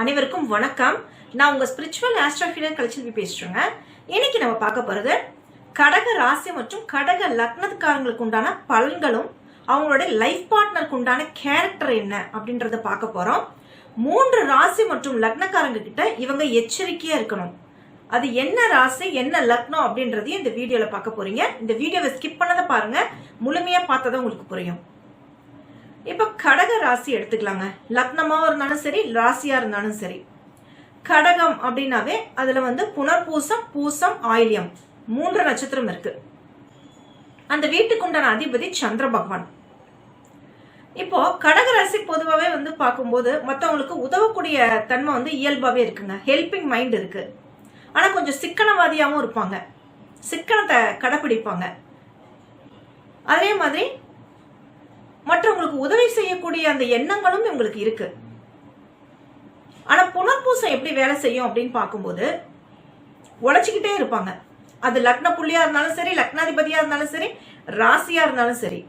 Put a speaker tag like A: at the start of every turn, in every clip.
A: அனைவருக்கும் வணக்கம். நான் உங்க ஸ்பிரிச்சுவல் ஆஸ்ட்ரோஃபீலர் கலைச்செல்வி பேசுறேங்க. இன்னைக்கு நம்ம பார்க்க போறது கடக ராசி மற்றும் கடக லக்னத்துக்காரங்களுக்கு உண்டான பலன்களும் அவங்களுடைய லைஃப் பார்ட்னருக்கு உண்டான கேரக்டர் என்ன அப்படின்றத பார்க்க போறோம். மூன்று ராசி மற்றும் லக்னக்காரங்க கிட்ட இவங்க எச்சரிக்கையா இருக்கணும். அது என்ன ராசி என்ன லக்னம் அப்படின்றதையும் இந்த வீடியோல பார்க்க போறீங்க. இந்த வீடியோவை ஸ்கிப் பண்ணதை பாருங்க. முழுமையா பார்த்ததை உங்களுக்கு புரியும். இப்ப கடக ராசி எடுத்துக்கலாங்க. லக்னமாவும் இருந்தாலும் சரி ராசியா இருந்தாலும் சரி. கடகம் அப்படின்னாவே அதுல வந்து புனர்பூசம் பூசம் ஆயில்யம். மூன்று நட்சத்திரம் இருக்கு. அந்த வீட்டுக்குண்டான அதிபதி சந்திர பகவான். இப்போ கடக ராசி பொதுவாகவே வந்து பார்க்கும்போது மற்றவங்களுக்கு உதவக்கூடிய தன்மை வந்து இயல்பாகவே இருக்குங்க. ஹெல்பிங் மைண்ட் இருக்கு. ஆனால் கொஞ்சம் சிக்கனவாதியாகவும் இருப்பாங்க. சிக்கனத்தை கடைப்பிடிப்பாங்க அதே மாதிரி மற்றவங்களுக்கு உதவி செய்யக்கூடிய அந்த எண்ணங்களும் இவங்களுக்கு இருக்கு. ஆனா புனர்பூசம் எப்படி வேலை செய்யும் அப்படின்னு பார்க்கும்போது உழைச்சிக்கிட்டே இருப்பாங்க. அது லக்ன புள்ளியா இருந்தாலும் சரி லக்னாதிபதியா இருந்தாலும் சரி ராசியா இருந்தாலும் சரி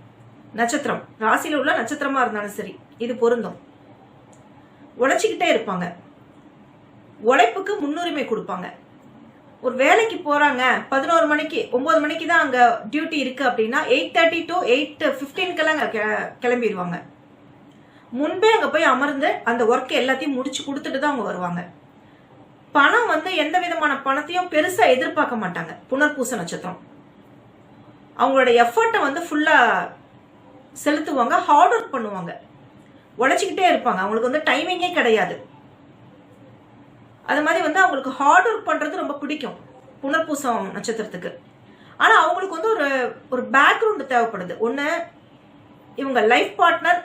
A: நட்சத்திரம் ராசியில உள்ள நட்சத்திரமா இருந்தாலும் சரி இது பொருந்தும். உழைச்சிக்கிட்டே இருப்பாங்க. உழைப்புக்கு முன்னுரிமை கொடுப்பாங்க. ஒரு வேலைக்கு போறாங்க பதினோரு மணிக்கு ஒன்பது மணிக்கு தான் அங்க டியூட்டி இருக்கு அப்படின்னா எயிட் தேர்ட்டி டு எயிட் பிப்டீன்க்கெல்லாம் அங்க கெ- கிளம்பிடுவாங்க முன்பே அங்க போய் அமர்ந்து அந்த ஒர்க் எல்லாத்தையும் முடிச்சு கொடுத்துட்டு தான் அவங்க வருவாங்க. பணம் வந்து எந்த விதமான பணத்தையும் பெருசா எதிர்பார்க்க மாட்டாங்க. புனர்பூச நட்சத்திரம். அவங்களோட எஃபர்ட்டை வந்து ஃபுல்லா செலுத்துவாங்க ஹார்ட் ஒர்க் பண்ணுவாங்க. உழைச்சிக்கிட்டே இருப்பாங்க. அவங்களுக்கு வந்து டைமிங்கே கிடையாது. அது மாதிரி வந்து அவங்களுக்கு ஹார்ட் ஒர்க் பண்ணுறது ரொம்ப பிடிக்கும். புனர்பூசம் நட்சத்திரத்துக்கு. ஆனால் அவங்களுக்கு வந்து ஒரு ஒரு பேக்ரவுண்டு தேவைப்படுது. ஒன்று இவங்க லைஃப் பார்ட்னர்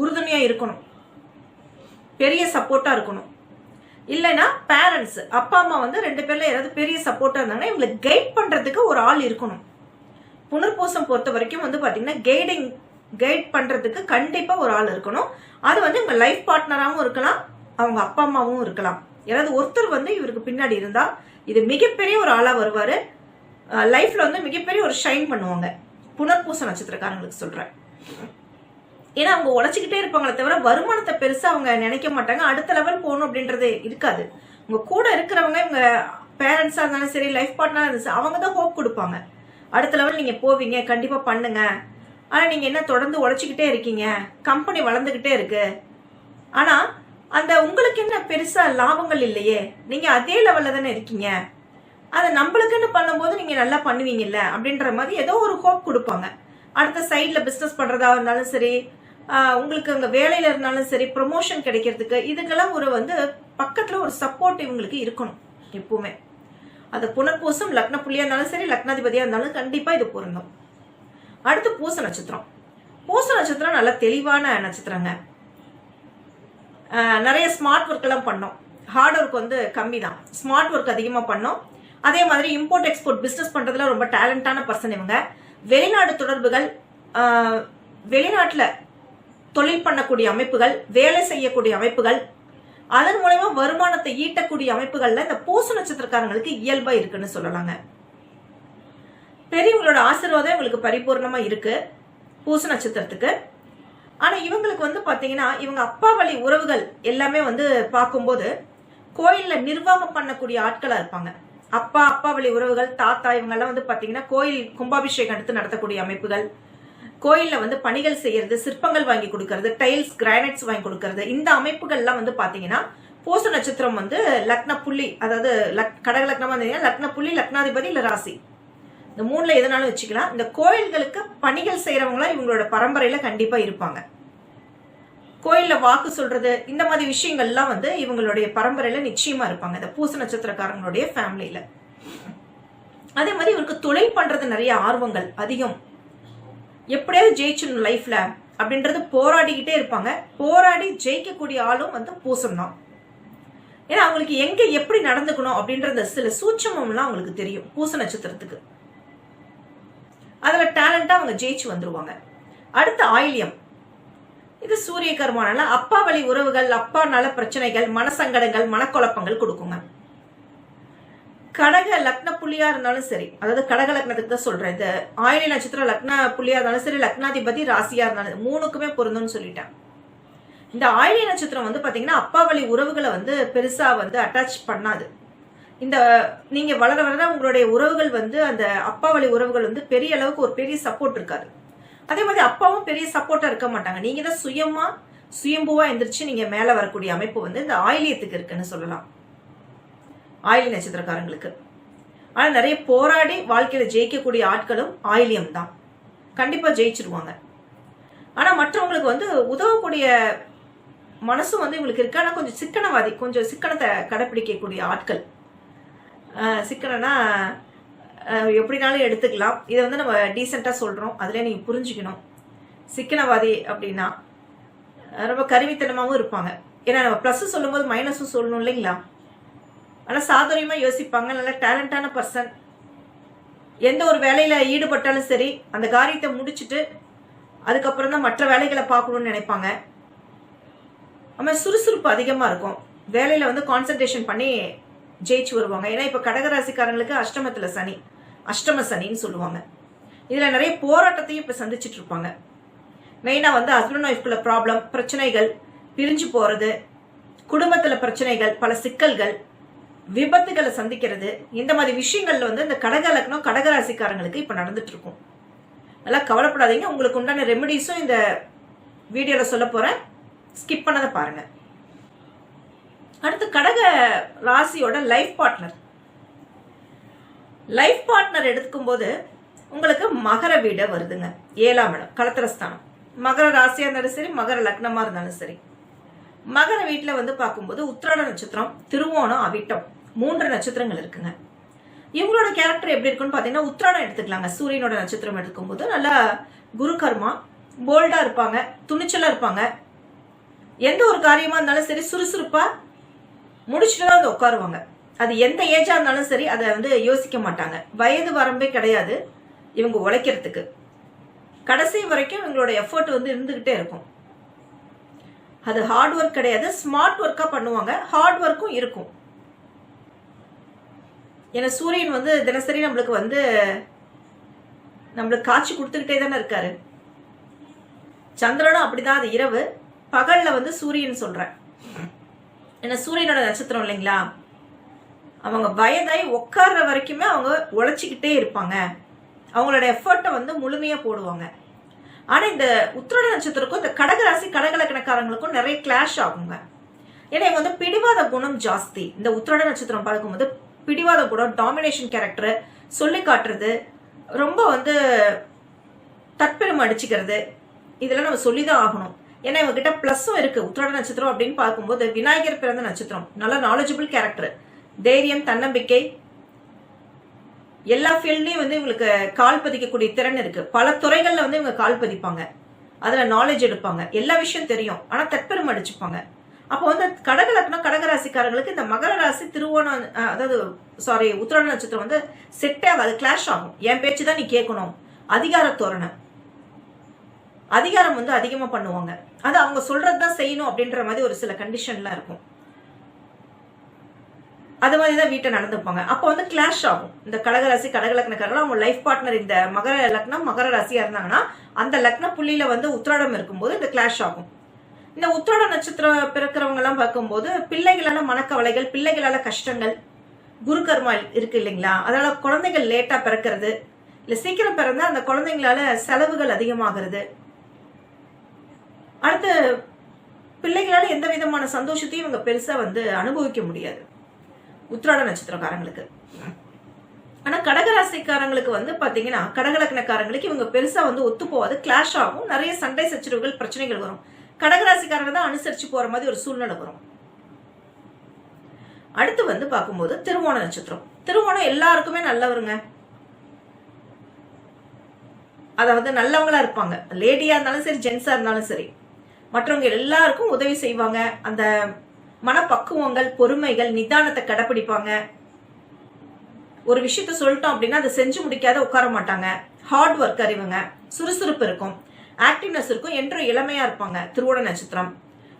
A: உறுதுணையாக இருக்கணும். பெரிய சப்போர்ட்டாக இருக்கணும். இல்லைன்னா பேரண்ட்ஸ் அப்பா அம்மா வந்து ரெண்டு பேரில் யாராவது பெரிய சப்போர்ட்டாக இருந்தாங்கன்னா இவங்களை கைட் பண்ணுறதுக்கு ஒரு ஆள் இருக்கணும். புனர்பூசம் பொறுத்த வரைக்கும் வந்து பார்த்தீங்கன்னா கைடிங் கைட் பண்ணுறதுக்கு கண்டிப்பாக ஒரு ஆள் இருக்கணும். அது வந்து இவங்க லைஃப் பார்ட்னராகவும் இருக்கலாம் அவங்க அப்பா அம்மாவும் இருக்கலாம். யாராவது ஒருத்தர் வந்து இவருக்கு பின்னாடி இருந்தா இது மிகப்பெரிய ஒரு ஆளா வருவாரு. லைஃப்ல வந்து மிகப்பெரிய ஒரு ஷைன் பண்ணுவாங்க. புனர்பூச நட்சத்திரக்காரங்களுக்கு சொல்றேன். ஏன்னா அவங்க உழைச்சிக்கிட்டே இருப்பாங்களே தவிர வருமானத்தை பெருசா அவங்க நினைக்க மாட்டாங்க. அடுத்த லெவல் போகணும் அப்படின்றது இருக்காது. உங்க கூட இருக்கிறவங்க இவங்க பேரண்ட்ஸா இருந்தாலும் சரி லைஃப் பார்ட்னரா இருந்தாலும் சரி அவங்க தான் ஹோப் கொடுப்பாங்க. அடுத்த லெவல் நீங்க போவீங்க கண்டிப்பா பண்ணுங்க. ஆனா நீங்க என்ன தொடர்ந்து உழைச்சிக்கிட்டே இருக்கீங்க? கம்பெனி வளர்ந்துகிட்டே இருக்கு. ஆனா அந்த உங்களுக்கு என்ன பெருசா லாபங்கள் இல்லையே? நீங்க அதே லெவல்ல தானே இருக்கீங்க. அதை நம்மளுக்குன்னு பண்ணும்போது நீங்க நல்லா பண்ணுவீங்கல்ல? அப்படின்ற மாதிரி ஏதோ ஒரு ஹோப் கொடுப்பாங்க. அடுத்த சைட்ல பிசினஸ் பண்றதா இருந்தாலும் சரி உங்களுக்கு அங்க வேலையில இருந்தாலும் சரி ப்ரொமோஷன் கிடைக்கிறதுக்கு இதுக்கெல்லாம் ஒரு வந்து பக்கத்துல ஒரு சப்போர்ட் இவங்களுக்கு இருக்கணும் எப்பவுமே. அது புனர்பூசம் லக்ன புள்ளியா இருந்தாலும் சரி லக்னாதிபதியா இருந்தாலும் கண்டிப்பா இது பொருந்தும். அடுத்து பூச நட்சத்திரம். பூச நட்சத்திரம் நல்ல தெளிவான நட்சத்திரங்க. நிறைய ஸ்மார்ட் ஒர்க் எல்லாம் பண்ணோம். ஹார்ட் ஒர்க் வந்து கம்மி தான் ஸ்மார்ட் ஒர்க் அதிகமாக பண்ணோம். அதே மாதிரி இம்போர்ட் எக்ஸ்போர்ட் பிஸ்னஸ் பண்றதுல ரொம்ப டேலண்டான பர்சன் இவங்க. வெளிநாடு தொடர்புகள் வெளிநாட்டில் தொழில் பண்ணக்கூடிய அமைப்புகள் வேலை செய்யக்கூடிய அமைப்புகள் அதன் மூலயமா வருமானத்தை ஈட்டக்கூடிய அமைப்புகள்ல இந்த பூச நட்சத்திரக்காரங்களுக்கு இயல்பா இருக்குன்னு சொல்லலாங்க. பெரியவங்களோட ஆசீர்வாதம் இவங்களுக்கு பரிபூர்ணமா இருக்கு. பூச நட்சத்திரத்துக்கு. ஆனா இவங்களுக்கு வந்து பாத்தீங்கன்னா இவங்க அப்பா வழி உறவுகள் எல்லாமே வந்து பார்க்கும்போது கோயில்ல நிர்வாகம் பண்ணக்கூடிய ஆட்களா இருப்பாங்க. அப்பா அப்பா வழி உறவுகள் தாத்தா இவங்க எல்லாம் வந்து பாத்தீங்கன்னா கோயில் கும்பாபிஷேகம் எடுத்து நடத்தக்கூடிய அமைப்புகள் கோயில்ல வந்து பணிகள் செய்யறது சிற்பங்கள் வாங்கி கொடுக்கறது டைல்ஸ் கிரானைட்ஸ் வாங்கி கொடுக்கறது இந்த அமைப்புகள்லாம் வந்து பாத்தீங்கன்னா பூச நட்சத்திரம் வந்து லக்ன புள்ளி அதாவது லக் கடக லக்னமா இருந்தீங்கன்னா லக்ன புள்ளி லக்னாதிபதி இல்ல ராசி. இந்த மூணுல எதனாலும் வச்சுக்கலாம். இந்த கோயில்களுக்கு பணிகள் செய்யறவங்களா இவங்களோட பரம்பரையில கண்டிப்பா இருப்பாங்க. கோயில்ல வாக்கு சொல்றது இந்த மாதிரி விஷயங்கள்லாம் வந்து இவங்களுடைய பரம்பரையில நிச்சயமா இருப்பாங்க. இந்த பூச நட்சத்திரக்காரங்களுடைய ஃபேமிலியில அதே மாதிரி இவருக்கு தொழில் பண்றது நிறைய ஆர்வங்கள் அதிகம். எப்படியாவது ஜெயிச்சிடணும் லைஃப்ல அப்படின்றது போராடிக்கிட்டே இருப்பாங்க. போராடி ஜெயிக்கக்கூடிய ஆளும் வந்து பூசம் தான் ஏன்னா அவங்களுக்கு எங்க எப்படி நடந்துக்கணும் அப்படின்றது சில சூட்சமம்லாம் அவங்களுக்கு தெரியும். பூச நட்சத்திரத்துக்கு. அதில் டேலண்ட்டாக அவங்க ஜெயிச்சு வந்துருவாங்க. அடுத்து ஆயில்யம். இது சூரிய கர்மானால அப்பா வழி உறவுகள் அப்பா நல பிரச்சனைகள் மனசங்கடங்கள் மனக்குழப்பங்கள் கொடுக்குங்க. கடக லக்ன புள்ளியா இருந்தாலும் சரி அதாவது கடக லக்னத்துக்கு தான் சொல்றேன். இந்த ஆயிலை நட்சத்திரம் லக்ன புள்ளியா இருந்தாலும் சரி லக்னாதிபதி ராசியா இருந்தாலும் மூணுக்குமே பொருந்தும்னு சொல்லிட்டேன். இந்த ஆயிலிய நட்சத்திரம் வந்து பாத்தீங்கன்னா அப்பா வழி உறவுகளை வந்து பெருசா வந்து அட்டாச் பண்ணாது. இந்த நீங்க வளர வளர உங்களுடைய உறவுகள் வந்து அந்த அப்பா வழி உறவுகள் வந்து பெரிய அளவுக்கு ஒரு பெரிய சப்போர்ட் இருக்காது. அதே மாதிரி அப்பாவும் பெரிய சப்போர்ட்டா இருக்க மாட்டாங்க. நீங்க தான் சுயமா சுயம்புவா எந்திரிச்சு நீங்க மேல வரக்கூடிய அமைப்பு வந்து இந்த ஆயிலியத்துக்கு இருக்குன்னு சொல்லலாம். ஆயிலி நட்சத்திரக்காரங்களுக்கு. ஆனா நிறைய போராடி வாழ்க்கையில ஜெயிக்கக்கூடிய ஆட்களும் ஆயிலியம் தான். கண்டிப்பா ஜெயிச்சிருவாங்க. ஆனா மற்றவங்களுக்கு வந்து உதவக்கூடிய மனசும் வந்து இவங்களுக்கு இருக்கு. ஆனா கொஞ்சம் சிக்கனவாதி கொஞ்சம் சிக்கனத்தை கடைப்பிடிக்கக்கூடிய ஆட்கள். அஹ் எப்படினாலும் எடுத்துக்கலாம். இதை வந்து நம்ம டீசெண்டாக சொல்கிறோம் அதிலே நீங்கள் புரிஞ்சுக்கணும். சிக்கனவாதி அப்படின்னா ரொம்ப கருவித்தனமாகவும் இருப்பாங்க. ஏன்னா நம்ம ப்ளஸ்ஸும் சொல்லும்போது மைனஸும் சொல்லணும் இல்லைங்களா? ஆனால் சாதுரியமாக யோசிப்பாங்க. நல்ல டேலண்டான பர்சன் எந்த ஒரு வேலையில் ஈடுபட்டாலும் சரி அந்த காரியத்தை முடிச்சுட்டு அதுக்கப்புறம் தான் மற்ற வேலைகளை பார்க்கணும்னு நினைப்பாங்க. ஆமாம் சுறுசுறுப்பு அதிகமாக இருக்கும். வேலையில் வந்து கான்சன்ட்ரேஷன் பண்ணி ஜெயிச்சு வருவாங்க. ஏன்னா இப்போ கடகராசிக்காரங்களுக்கு அஷ்டமத்தில் சனி. அஷ்டம சனின்னு சொல்லுவாங்க. இதில் நிறைய போராட்டத்தையும் இப்போ சந்திச்சுட்டு இருப்பாங்க. மெயினாக வந்து ஹஸ்பண்ட் ஒய்ஃப்குள்ள ப்ராப்ளம் பிரச்சனைகள் பிரிஞ்சு போகிறது குடும்பத்தில் பிரச்சனைகள் பல சிக்கல்கள் விபத்துகளை சந்திக்கிறது. இந்த மாதிரி விஷயங்கள்ல வந்து இந்த கடக லக்னம் கடகராசிக்காரங்களுக்கு இப்போ நடந்துட்டு இருக்கும். நல்லா கவலைப்படாதீங்க. உங்களுக்கு உண்டான ரெமெடிஸும் இந்த வீடியோவில் சொல்ல போகிறேன் ஸ்கிப் பண்ணதை பாருங்க. அடுத்து கடக ராசியோட லைஃப் பார்ட்னர் லைஃப் பார்ட்னர் எடுத்துக்கும் போது உங்களுக்கு மகர வீடை வருதுங்க. ஏழாம் இடம் கலத்திரஸ்தானம். மகர ராசியா இருந்தாலும் சரி மகர லக்னமா இருந்தாலும் சரி. மகர வீட்டில் வந்து பார்க்கும்போது உத்திராட நட்சத்திரம் திருவோணம் அவிட்டம் மூன்று நட்சத்திரங்கள் இருக்குங்க. இவங்களோட கேரக்டர் எப்படி இருக்குன்னு பார்த்தீங்கன்னா உத்திராடம் எடுத்துக்கலாங்க. சூரியனோட நட்சத்திரம் எடுக்கும்போது நல்லா குரு கர்மா போல்டா இருப்பாங்க துணிச்சலா இருப்பாங்க. எந்த ஒரு காரியமா இருந்தாலும் சரி சுறுசுறுப்பா முடிச்சுட்டு தான் வந்து உட்காருவாங்க. அது எந்த ஏஜா இருந்தாலும் சரி அதை வந்து யோசிக்க மாட்டாங்க. வயது வரம்பே கிடையாது இவங்க உழைக்கிறதுக்கு. கடைசி வரைக்கும் இவங்களோட எஃபர்ட் வந்து இருந்துகிட்டே இருக்கும். அது ஹார்ட் ஒர்க் கிடையாது ஸ்மார்ட் ஒர்க்கா பண்ணுவாங்க. ஹார்ட் ஒர்க்கும் இருக்கும். ஏன்னா சூரியன் வந்து தினசரி நம்மளுக்கு வந்து நம்மளுக்கு காட்சி கொடுத்துக்கிட்டே தானே இருக்காரு. சந்திரனும் அப்படிதான் அது இரவு. பகல்ல வந்து சூரியன் சொல்றேன். ஏன்னா சூரியனோட நட்சத்திரம் இல்லைங்களா? அவங்க வயதாய் உட்கார்ற வரைக்குமே அவங்க உழைச்சிக்கிட்டே இருப்பாங்க. அவங்களோட எஃபர்ட்டை வந்து முழுமையாக போடுவாங்க. ஆனால் இந்த உத்திரட நட்சத்திரக்கும் இந்த கடகராசி கடகலக்கணக்காரங்களுக்கும் நிறைய கிளாஷ் ஆகுங்க. ஏன்னா இவங்க வந்து பிடிவாத குணம் ஜாஸ்தி. இந்த உத்திரட நட்சத்திரம் பார்க்கும்போது பிடிவாத குணம் டாமினேஷன் கேரக்டர் சொல்லி காட்டுறது ரொம்ப வந்து தற்பெருமை அடிச்சுக்கிறது இதெல்லாம் நம்ம சொல்லிதான் ஆகணும். ஏன்னா இவங்க கிட்ட பிளஸும் இருக்கு. உத்திராட நட்சத்திரம் அப்படின்னு பார்க்கும்போது விநாயகர் பிறந்த நட்சத்திரம். நல்ல நாலேஜபிள் கேரக்டர் தைரியம் தன்னம்பிக்கை. எல்லா ஃபீல்ட்லயும் வந்து இவங்களுக்கு கால் பதிக்கக்கூடிய திறன் இருக்கு. பல துறைகள்ல வந்து இவங்க கால் பதிப்பாங்க. அதுல நாலேஜ் எடுப்பாங்க. எல்லா விஷயம் தெரியும். ஆனா தற்பெருமை அடிச்சுப்பாங்க. அப்போ வந்து கடக கடகராசிக்காரங்களுக்கு இந்த மகர ராசி திருவோணம் அதாவது சாரி உத்திராட நட்சத்திரம் வந்து செட்டே ஆகாது கிளாஷ் ஆகும். என் பேச்சு தான் நீ கேட்கணும். அதிகார தோரணை அதிகாரம் வந்து அதிகமா பண்ணுவாங்க. அது அவங்க சொல்றது தான் செய்யணும் அப்படின்ற மாதிரி ஒரு சில கண்டிஷன்லாம் இருக்கும். அது மாதிரி தான் வீட்டை நடந்துப்பாங்க. அப்போ வந்து கிளாஷ் ஆகும். இந்த கடகராசி கடகலக்னக்காரர்கள் அவங்க லைஃப் பார்ட்னர் இந்த மகர லக்னம் மகர ராசியா இருந்தாங்கன்னா அந்த லக்ன புள்ளியில வந்து உத்திராடம் இருக்கும்போது இந்த கிளாஷ் ஆகும். இந்த உத்திராட நட்சத்திரம் பிறக்கிறவங்க எல்லாம் பார்க்கும்போது பிள்ளைகளால மனக்கவலைகள் பிள்ளைகளால கஷ்டங்கள் குரு கர்மா இருக்கு இல்லைங்களா? அதனால குழந்தைகள் லேட்டா பிறக்கிறது. இல்ல சீக்கிரம் பிறந்தா அந்த குழந்தைங்களால செலவுகள் அதிகமாகிறது. அடுத்து பிள்ளைகளால எந்த விதமான சந்தோஷத்தையும் இவங்க பெருசா வந்து அனுபவிக்க முடியாது. உத்திராட நட்சத்திரக்காரங்களுக்கு. ஆனா கடகராசிக்காரங்களுக்கு வந்து பாத்தீங்கன்னா கடகலக்கணக்காரங்களுக்கு இவங்க பெருசா வந்து ஒத்து போகாது கிளாஷ் ஆகும். நிறைய சண்டை சச்சரவுகள் பிரச்சனைகள் வரும். கடகராசிக்காரங்க தான் அனுசரிச்சு போற மாதிரி ஒரு சூழ்நிலை வரும். அடுத்து வந்து பார்க்கும்போது திருவோண நட்சத்திரம். திருவோணம் எல்லாருக்குமே நல்லவருங்க. அதாவது நல்லவங்களா இருப்பாங்க. லேடியா இருந்தாலும் சரி ஜென்ஸா இருந்தாலும் சரி. மற்றவங்க எல்லாருக்கும் உதவி செய்வாங்க. அந்த மனப்பக்குவங்கள் பொறுமைகள் நிதானத்தை கடைப்பிடிப்பாங்க. ஒரு விஷயத்த சொல்லிட்டோம் அப்படின்னா அதை செஞ்சு முடிக்காத உட்கார மாட்டாங்க. ஹார்ட் ஒர்க் அறிவுங்க சுறுசுறுப்பு இருக்கும். ஆக்டிவ்னஸ் இருக்கும். என்றும் இளமையா இருப்பாங்க. திருவோண நட்சத்திரம்.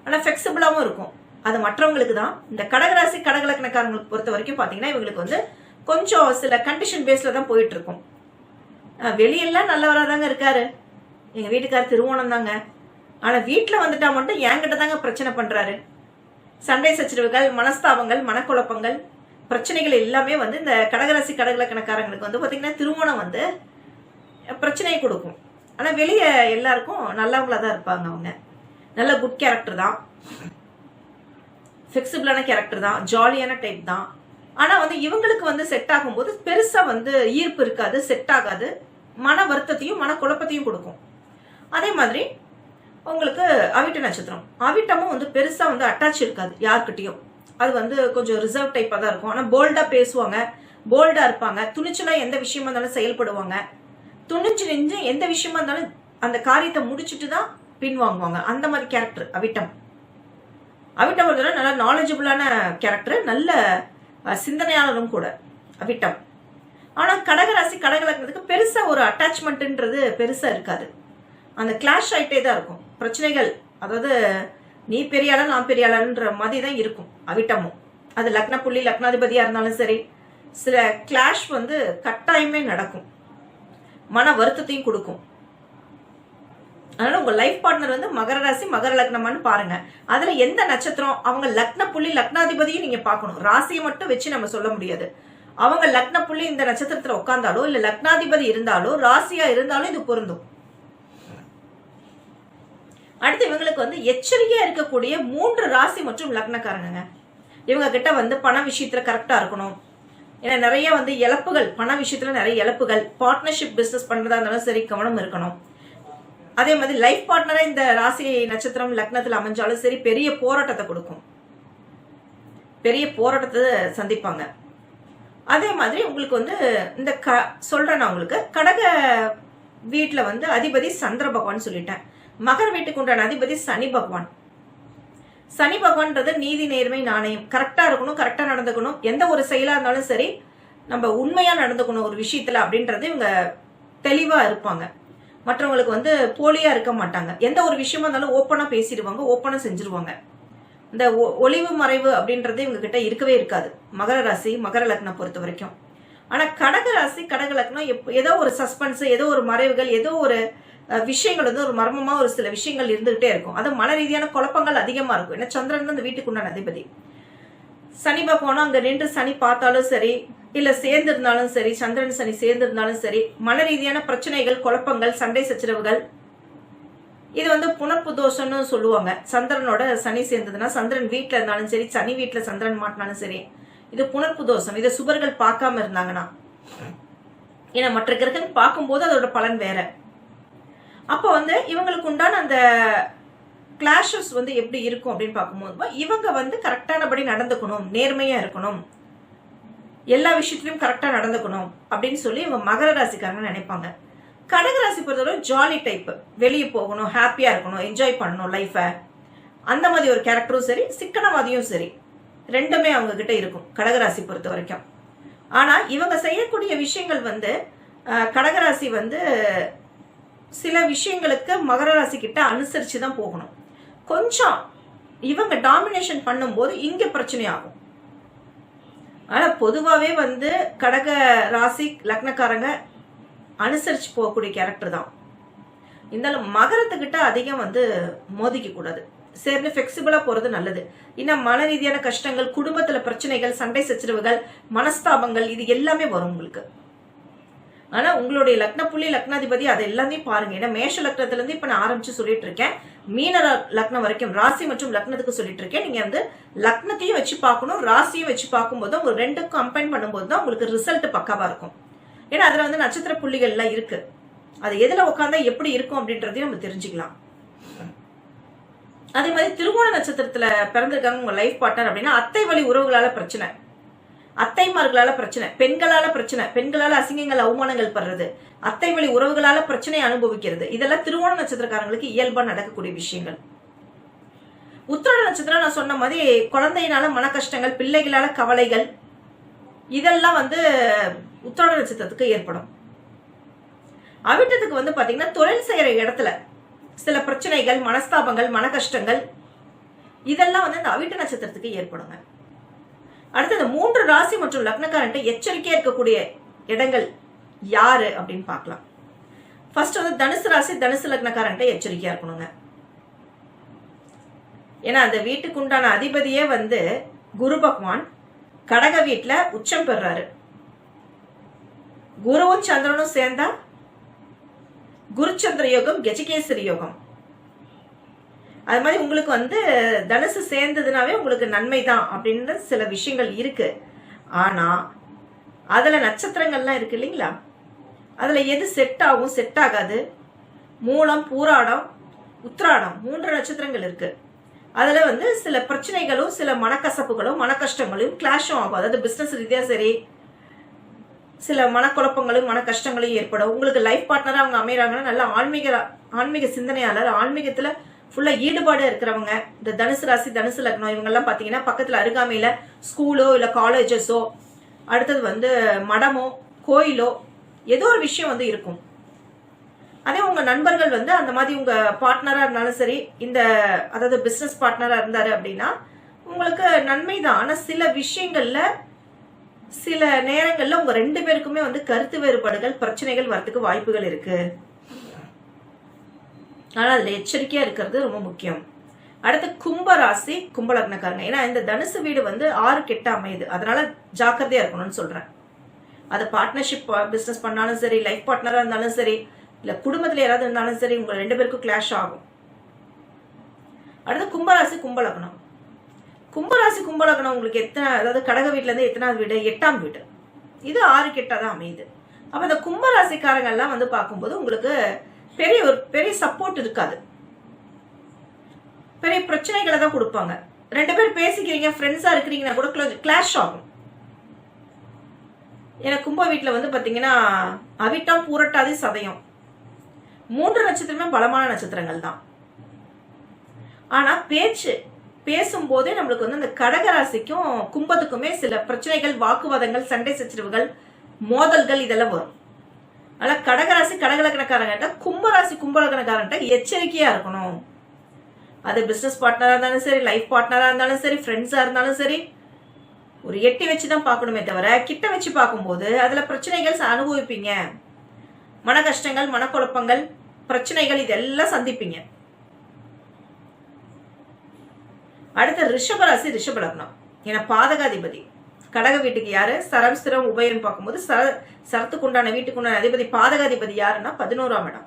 A: ஆனால் ஃபிளெக்சிபிளாகவும் இருக்கும். அது மற்றவங்களுக்கு தான். இந்த கடகராசி கடகலக்கணக்காரங்களுக்கு பொறுத்த வரைக்கும் பார்த்தீங்கன்னா இவங்களுக்கு வந்து கொஞ்சம் சில கண்டிஷன் பேஸ்ல தான் போயிட்டு இருக்கும். வெளியெல்லாம் நல்லவராக தாங்க இருக்காரு. எங்க வீட்டுக்கார் திருவோணம் தாங்க. ஆனா வீட்டுல வந்துட்டா மட்டும் என்கிட்ட தாங்க பிரச்சனை பண்றாரு. சண்டை சச்சரவுகள் மனஸ்தாபங்கள் மனக்குழப்பங்கள் பிரச்சனைகள் எல்லாமே வந்து இந்த கடகராசி கடகலக்கணக்காரங்களுக்கு வந்து பாத்தீங்கன்னா திருமணம் வந்து பிரச்சனையை கொடுக்கும். ஆனா வெளியே எல்லாருக்கும் நல்லவங்களா தான் இருப்பாங்க அவங்க. நல்ல குட் கேரக்டர் தான். ஃபிளெக்சிபிளான கேரக்டர் தான். ஜாலியான டைப் தான். ஆனா வந்து இவங்களுக்கு வந்து செட் ஆகும்போது பெருசா வந்து ஈர்ப்பு இருக்காது செட் ஆகாது. மன வருத்தத்தையும் மன குழப்பத்தையும் கொடுக்கும். அதே மாதிரி உங்களுக்கு அவிட்ட நட்சத்திரம். அவிட்டமும் வந்து பெருசாக வந்து அட்டாச் இருக்காது யார்கிட்டையும். அது வந்து கொஞ்சம் ரிசர்வ் டைப்பாக தான் இருக்கும். ஆனால் போல்டாக பேசுவாங்க போல்டாக இருப்பாங்க. துணிச்சலாக எந்த விஷயமா இருந்தாலும் செயல்படுவாங்க. துணிச்சு நெஞ்சு எந்த விஷயமா இருந்தாலும் அந்த காரியத்தை முடிச்சுட்டு தான் பின்வாங்குவாங்க அந்த மாதிரி கேரக்டர் அவிட்டம். அவிட்டம் ஒரு நல்லா நாலேஜபிளான கேரக்டர் நல்ல சிந்தனையாளரும் கூட அவிட்டம். ஆனால் கடகராசி கடகலக்கிறதுக்கு பெருசாக ஒரு அட்டாச்மெண்ட்டுன்றது பெருசாக இருக்காது. அந்த கிளாஷ் ஆகிட்டே தான் இருக்கும். பிரச்சனைகள் அதாவது நீ பெரிய ஆளா நான் பெரிய ஆளான்ற மாதிரி தான் இருக்கும் அவிட்டமும். அது லக்ன புள்ளி லக்னாதிபதியா இருந்தாலும் சரி சில கிளாஷ் வந்து கட்டாயமே நடக்கும். மன வருத்தத்தையும் கொடுக்கும். அதனால உங்க லைஃப் பார்ட்னர் வந்து மகர ராசி மகர லக்னமான்னு பாருங்க. அதுல எந்த நட்சத்திரம் அவங்க லக்ன புள்ளி லக்னாதிபதியும் நீங்க பார்க்கணும். ராசியை மட்டும் வச்சு நம்ம சொல்ல முடியாது. அவங்க லக்ன புள்ளி இந்த நட்சத்திரத்துல உட்கார்ந்தாலோ இல்ல லக்னாதிபதி இருந்தாலோ ராசியா இருந்தாலும் இது பொருந்தும். அடுத்து இவங்களுக்கு வந்து எச்சரிக்கையா இருக்கக்கூடிய மூன்று ராசி மற்றும் லக்னக்காரங்க இவங்க கிட்ட வந்து பண விஷயத்துல கரெக்டா இருக்கணும். ஏன்னா நிறைய வந்து இழப்புகள் பண விஷயத்துல நிறைய இழப்புகள் பார்ட்னர்ஷிப் பிசினஸ் பண்றதா இருந்தாலும் சரி கவனம் இருக்கணும். அதே மாதிரி லைஃப் பார்ட்னரா இந்த ராசி நட்சத்திரம் லக்னத்துல அமைஞ்சாலும் சரி பெரிய போராட்டத்தை கொடுக்கும். பெரிய போராட்டத்தை சந்திப்பாங்க. அதே மாதிரி உங்களுக்கு வந்து இந்த க சொல்கிறேன் நான் உங்களுக்கு கடக வீட்டுல வந்து அதிபதி சந்திர பகவான் சொல்லிட்டேன். மகர வீட்டுக்கு உண்டான அதிபதி சனி பகவான். சனி பகவான்றது நீதி நேர்மை நாணயம். கரெக்டா இருக்கணும் கரெக்டா நடந்துக்கணும். எந்த ஒரு செயலா இருந்தாலும் சரி நம்ம உண்மையா நடந்துக்கணும் ஒரு விஷயத்துல அப்படின்றது இவங்க தெளிவா இருப்பாங்க. மற்றவங்களுக்கு வந்து போலியா இருக்க மாட்டாங்க. எந்த ஒரு விஷயமா இருந்தாலும் ஓப்பனா பேசிடுவாங்க ஓப்பனா செஞ்சிருவாங்க. இந்த ஒ- ஒளிவு மறைவு அப்படின்றது இவங்க கிட்ட இருக்கவே இருக்காது. மகர ராசி மகர லக்னம் பொறுத்த வரைக்கும். ஆனா கடக ராசி கடக லக்னம் ஏதோ ஒரு சஸ்பென்ஸ் ஏதோ ஒரு மறைவுகள் ஏதோ ஒரு விஷயங்கள் வந்து ஒரு மர்மமாக ஒரு சில விஷயங்கள் இருந்துகிட்டே இருக்கும். அது மன ரீதியான குழப்பங்கள் அதிகமாக இருக்கும். ஏன்னா சந்திரன் தான் அந்த வீட்டுக்கு உண்டான அதிபதி. சனி பகவானும் அங்கே நின்று சனி பார்த்தாலும் சரி இல்லை சேர்ந்து இருந்தாலும் சரி சந்திரன் சனி சேர்ந்து இருந்தாலும் சரி மன ரீதியான பிரச்சனைகள் குழப்பங்கள் சண்டை சச்சரவுகள் இது வந்து புனர்ப்பு தோஷம்னு சொல்லுவாங்க. சந்திரனோட சனி சேர்ந்ததுன்னா சந்திரன் வீட்டில் இருந்தாலும் சரி சனி வீட்டில் சந்திரன் மாட்டினாலும் சரி இது புனர்ப்பு தோஷம். இதை சுபர்கள் பார்க்காம இருந்தாங்கன்னா ஏன்னா மற்ற கிரகங்கள் பார்க்கும்போது அதோட பலன் வேற. அப்போ வந்து இவங்களுக்கு உண்டான அந்த கிளாஷஸ் வந்து எப்படி இருக்கும் அப்படின்னு பார்க்கும்போது இவங்க வந்து கரெக்டானபடி நடந்துக்கணும் நேர்மையா இருக்கணும். எல்லா விஷயத்துலையும் கரெக்டா நடந்துக்கணும் அப்படின்னு சொல்லி இவங்க மகர ராசிக்காரங்க நினைப்பாங்க. கடகராசி பொறுத்தவரை ஜாலி டைப் வெளியே போகணும் ஹாப்பியா இருக்கணும் என்ஜாய் பண்ணணும் லைஃபை அந்த மாதிரி ஒரு கேரக்டரும் சரி சிக்கனவாதியும் சரி. ரெண்டுமே அவங்க கிட்ட இருக்கும் கடகராசி பொறுத்த வரைக்கும். ஆனா இவங்க செய்யக்கூடிய விஷயங்கள் வந்து கடகராசி வந்து சில விஷயங்களுக்கு மகர ராசி கிட்ட அனுசரிச்சு தான் போகணும். கொஞ்சம் இவங்க டாமினேஷன் பண்ணும்போது இங்க பிரச்சனை ஆகும் ஆனால் பொதுவாகவே வந்து கடக ராசி லக்னக்காரங்க அனுசரிச்சு போகக்கூடிய கேரக்டர் தான். இருந்தாலும் மகரத்துக்கிட்ட அதிகம் வந்து மோதிக்க கூடாது. சேர்ந்து ஃபிளெக்சிபிளா போகிறது நல்லது. இன்னும் மன ரீதியான கஷ்டங்கள் குடும்பத்தில் பிரச்சனைகள் சண்டை சச்சரவுகள் மனஸ்தாபங்கள் இது எல்லாமே வரும் உங்களுக்கு. ஆனா உங்களுடைய லக்ன புள்ளி லக்னாதிபதி அதை எல்லாத்தையும் பாருங்க. ஏன்னா மேஷ லக்னத்துல இருந்து இப்ப நான் ஆரம்பிச்சு சொல்லிட்டு இருக்கேன். மீன லக்னம் வரைக்கும் ராசி மற்றும் லக்னத்துக்கு சொல்லிட்டு இருக்கேன். நீங்க வந்து லக்னத்தையும் வச்சு பார்க்கணும். ராசியும் வச்சு பார்க்கும்போது ஒரு ரெண்டும் கம்பைன் பண்ணும்போது தான் உங்களுக்கு ரிசல்ட் பக்காவா இருக்கும். ஏன்னா அதுல வந்து நட்சத்திர புள்ளிகள் எல்லாம் இருக்கு. அது எதுல உட்காந்தா எப்படி இருக்கும் அப்படின்றதையும் நம்ம தெரிஞ்சுக்கலாம். அதே மாதிரி திருவோண நட்சத்திரத்துல பிறந்திருக்காங்க உங்க லைஃப் பார்ட்னர் அப்படின்னா அத்தை வழி உறவுகளால பிரச்சனை. அத்தைமார்களால பிரச்சனை பெண்களால பிரச்சனை பெண்களால அசிங்கங்கள் அவமானங்கள் படுறது அத்தை வழி உறவுகளால பிரச்சனை அனுபவிக்கிறது. இதெல்லாம் திருவோண நட்சத்திரக்காரங்களுக்கு இயல்பா நடக்கக்கூடிய விஷயங்கள். உத்திராட நட்சத்திரம் நான் சொன்ன மாதிரி குழந்தையினால மன கஷ்டங்கள் பிள்ளைகளால கவலைகள் இதெல்லாம் வந்து உத்திராட நட்சத்திரத்துக்கு ஏற்படும். அவிட்டத்துக்கு வந்து பாத்தீங்கன்னா தொழில் செய்யற இடத்துல சில பிரச்சனைகள் மனஸ்தாபங்கள் மன கஷ்டங்கள் இதெல்லாம் வந்து இந்த அவிட்ட நட்சத்திரத்துக்கு ஏற்படுங்க. அடுத்து இந்த மூன்று ராசி மற்றும் லக்னக்காரன்ட்ட எச்சரிக்கையா இருக்கக்கூடிய இடங்கள் யாரு அப்படின்னு பார்க்கலாம். ஃபர்ஸ்ட் வந்து தனுசு ராசி தனுசு லக்னக்காரன்ட்ட எச்சரிக்கையா இருக்கணுங்க. ஏன்னா அந்த வீட்டுக்கு உண்டான அதிபதியே வந்து குரு பகவான். கடக வீட்டில் உச்சம் பெறாரு. குருவும் சந்திரனும் சேர்ந்தா குருச்சந்திர யோகம் கஜகேசரி யோகம். அது மாதிரி உங்களுக்கு வந்து தனுசு சேர்ந்ததுனாவே உங்களுக்கு நன்மை தான் அப்படின்ற சில விஷயங்கள் இருக்கு. ஆனா அதுல நட்சத்திரங்கள்லாம் இருக்கு இல்லைங்களா? அதுல எது செட் ஆகும் செட் ஆகாது. மூலம் பூராடம் உத்ராடம் மூன்று நட்சத்திரங்கள் இருக்கு. அதுல வந்து சில பிரச்சனைகளும் சில மனக்கசப்புகளும் மனக்கஷ்டங்களும் கிளாஷும் ஆகும். அதாவது பிசினஸ் ரீதியா சரி சில மனக்குழப்பங்களும் மன கஷ்டங்களும் ஏற்படும். உங்களுக்கு லைஃப் பார்ட்னரா அவங்க அமையறாங்கன்னா நல்ல ஆன்மீக ஆன்மீக சிந்தனையாளர் ஆன்மீகத்துல ஃபுல்லா ஈடுபாடு இருக்கிறவங்க இந்த தனுசு ராசி தனுசு லக்னம் இவங்கெல்லாம் பாத்தீங்கன்னா பக்கத்துல அருகாமையில ஸ்கூலோ இல்ல காலேஜஸோ அடுத்தது வந்து மடமோ கோயிலோ ஏதோ ஒரு விஷயம் வந்து இருக்கும். அதே உங்க நண்பர்கள் வந்து அந்த மாதிரி உங்க பார்ட்னரா இருந்தாலும் சரி இந்த அதாவது பிசினஸ் பார்ட்னரா இருந்தாரு அப்படின்னா உங்களுக்கு நன்மை தான். ஆனா சில விஷயங்கள்ல சில நேரங்கள்ல உங்க ரெண்டு பேருக்குமே வந்து கருத்து வேறுபாடுகள் பிரச்சனைகள் வரத்துக்கு வாய்ப்புகள் இருக்கு. ஆனால் அதுல எச்சரிக்கையா இருக்கிறது ரொம்ப முக்கியம். அடுத்து கும்ப ராசி கும்ப லக்னக்காரங்க. ஏன்னா இந்த தனுசு வீடு வந்து ஆறு கெட்ட அமையுது. அதனால ஜாக்கிரதையா இருக்கணும்னு சொல்றேன். அது பார்ட்னர்ஷிப் பிசினஸ் பண்ணாலும் சரி லைஃப் பார்ட்னரா இருந்தாலும் சரி இல்ல குடும்பத்துல யாராவது இருந்தாலும் சரி உங்க ரெண்டு பேருக்கும் கிளாஷ் ஆகும். அடுத்து கும்பராசி கும்பலக்னம் கும்பராசி கும்பலக்னம் உங்களுக்கு எத்தனை அதாவது கடக வீட்டுல இருந்து எத்தனாவது வீடு? எட்டாம் வீடு. இது ஆறு கெட்டாதான் அமையுது. அப்ப இந்த கும்பராசிக்காரங்க எல்லாம் வந்து பார்க்கும்போது உங்களுக்கு பெரிய ஒரு பெரிய சப்போர்ட் இருக்காது பெரிய பிரச்சனைகளை தான் கொடுப்பாங்க. ரெண்டு பேரும் பேசிக்கிறீங்க ஃப்ரெண்ட்ஸா இருக்கிறீங்கன்னா கூட கிளாஷ் ஆகும். எனக்கு கும்ப வீட்டில் வந்து பார்த்தீங்கன்னா அவிட்டம் பூரட்டாதி சதயம். மூன்று நட்சத்திரமே பலமான நட்சத்திரங்கள் தான். ஆனால் பேச்சு பேசும்போதே நம்மளுக்கு வந்து அந்த கடகராசிக்கும் கும்பத்துக்குமே சில பிரச்சனைகள் வாக்குவாதங்கள் சண்டை சச்சரவுகள் மோதல்கள் இதெல்லாம் வரும். அதனால கடகராசி கடகலக்கணக்காரங்கிட்ட கும்பராசி கும்பலக்கணக்காரன்ட்ட எச்சரிக்கையா இருக்கணும். அது பிசினஸ் பார்ட்னரா இருந்தாலும் சரி லைஃப் பார்ட்னரா இருந்தாலும் சரி ஃப்ரெண்ட்ஸா இருந்தாலும் சரி ஒரு எட்டி வச்சு தான் பார்க்கணுமே தவிர கிட்ட வச்சு பார்க்கும்போது அதுல பிரச்சனைகள் அனுபவிப்பீங்க. மன கஷ்டங்கள் மனக்குழப்பங்கள் பிரச்சனைகள் இதெல்லாம் சந்திப்பீங்க. அடுத்த ரிஷபராசி ரிஷபலக்னம். என ஏன்னா பாதகாதிபதி. கடக வீட்டுக்கு யாரு? சரம் சிரம் உபயன் பார்க்கும்போது சர சரத்துக்கு உண்டான வீட்டுக்கு உண்டான அதிபதி பாதகாதிபதி யாருன்னா பதினோராம் இடம்.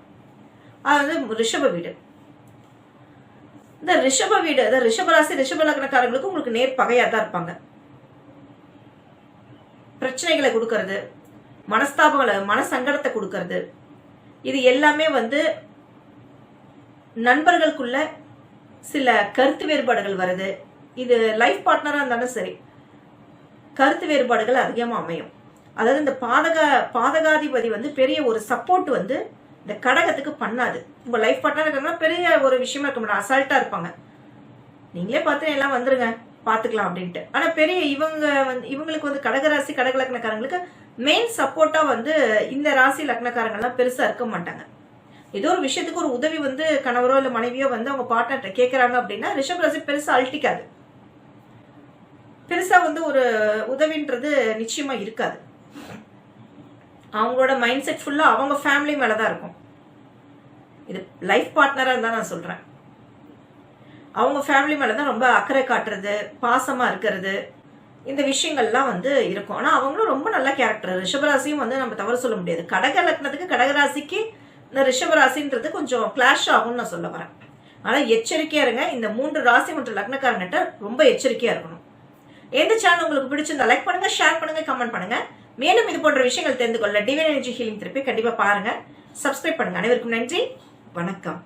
A: அது வந்து ரிஷப வீடு. இந்த ரிஷப வீடு அதாவது ரிஷபராசி ரிஷப லக்னக்காரங்களுக்கு உங்களுக்கு நேர் பகையா தான் இருப்பாங்க. பிரச்சனைகளை கொடுக்கறது மனஸ்தாபங்களை மனசங்கடத்தை கொடுக்கறது. இது எல்லாமே வந்து நண்பர்களுக்குள்ள சில கருத்து வேறுபாடுகள் வருது. இது லைஃப் பார்ட்னராக இருந்தாலும் சரி. கருத்து வேறுபாடுகள் அதிகமாக அமையும். அதாவது இந்த பாதக பாதகாதிபதி வந்து பெரிய ஒரு சப்போர்ட் வந்து இந்த கடகத்துக்கு பண்ணாது. உங்க லைஃப் பார்ட்னர் இருக்காங்கன்னா பெரிய ஒரு விஷயமா இருக்க மாட்டாங்க. அசால்ட்டா இருப்பாங்க. நீங்களே பார்த்து எல்லாம் வந்துருங்க பாத்துக்கலாம் அப்படின்ட்டு. ஆனா பெரிய இவங்க வந்து இவங்களுக்கு வந்து கடகராசி கடக லக்னக்காரங்களுக்கு மெயின் சப்போர்ட்டா வந்து இந்த ராசி லக்னக்காரங்கெல்லாம் பெருசாக பெருசா இருக்க மாட்டாங்க. ஏதோ ஒரு விஷயத்துக்கு ஒரு உதவி வந்து கணவரோ இல்ல மனைவியோ வந்து அவங்க பார்ட்னர்கிட்ட கேட்குறாங்க அப்படின்னா ரிஷப் ராசி பெருசா அழட்டிக்காது. பெருசா வந்து ஒரு உதவின்றது நிச்சயமா இருக்காது. அவங்களோட மைண்ட் செட் ஃபுல்லா அவங்க ஃபேமிலி மேலதான் இருக்கும். இது லைஃப் பார்ட்னரா இருந்தா நான் சொல்றேன். அவங்க ஃபேமிலி மேலே தான் ரொம்ப அக்கறை காட்டுறது பாசமா இருக்கிறது இந்த விஷயங்கள்லாம் வந்து இருக்கும். ஆனா அவங்களும் ரொம்ப நல்ல கேரக்டர் ரிஷபராசியும் வந்து நம்ம தவறு சொல்ல முடியாது. கடக லக்னத்துக்கு கடகராசிக்கு இந்த ரிஷபராசின்றது கொஞ்சம் கிளாஷ் ஆகும்னு நான் சொல்ல வரேன். ஆனா எச்சரிக்கையா இருங்க. இந்த மூன்று ராசி மற்றும் லக்னக்காரங்கிட்ட ரொம்ப எச்சரிக்கையா இருக்கணும். எந்த சேனல் உங்களுக்கு பிடிச்சிருந்தா லைக் பண்ணுங்க ஷேர் பண்ணுங்க கமெண்ட் பண்ணுங்க. மேலும் இது போன்ற விஷயங்கள் தெரிந்து கொள்ள டிவைன் எனர்ஜி ஹீலிங் திருப்பி கண்டிப்பா பாருங்க. சப்ஸ்கிரைப் பண்ணுங்க. அனைவருக்கும் நன்றி. வணக்கம்.